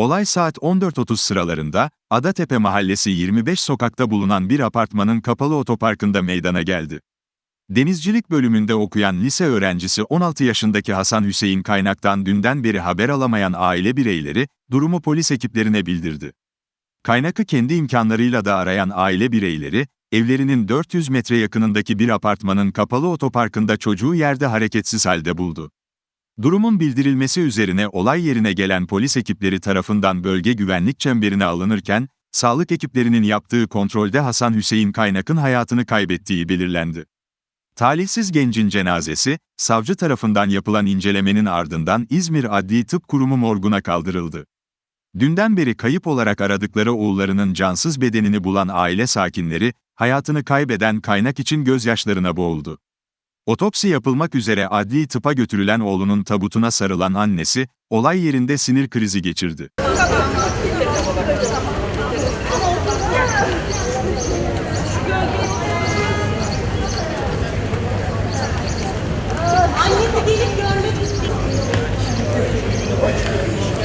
Olay saat 14.30 sıralarında, Adatepe Mahallesi 25 sokakta bulunan bir apartmanın kapalı otoparkında meydana geldi. Denizcilik bölümünde okuyan lise öğrencisi 16 yaşındaki Hasan Hüseyin Kaynak'tan dünden beri haber alamayan aile bireyleri, durumu polis ekiplerine bildirdi. Kaynak'ı kendi imkanlarıyla da arayan aile bireyleri, evlerinin 400 metre yakınındaki bir apartmanın kapalı otoparkında çocuğu yerde hareketsiz halde buldu. Durumun bildirilmesi üzerine olay yerine gelen polis ekipleri tarafından bölge güvenlik çemberine alınırken, sağlık ekiplerinin yaptığı kontrolde Hasan Hüseyin Kaynak'ın hayatını kaybettiği belirlendi. Talihsiz gencin cenazesi, savcı tarafından yapılan incelemenin ardından İzmir Adli Tıp Kurumu morguna kaldırıldı. Dünden beri kayıp olarak aradıkları oğullarının cansız bedenini bulan aile sakinleri, hayatını kaybeden kaynak için gözyaşlarına boğuldu. Otopsi yapılmak üzere adli tıpa götürülen oğlunun tabutuna sarılan annesi, olay yerinde sinir krizi geçirdi.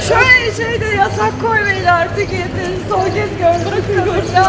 Şöyle şeyde yasak koymayın artık yeter. Son kez gördüm. Bırakın göreceğim.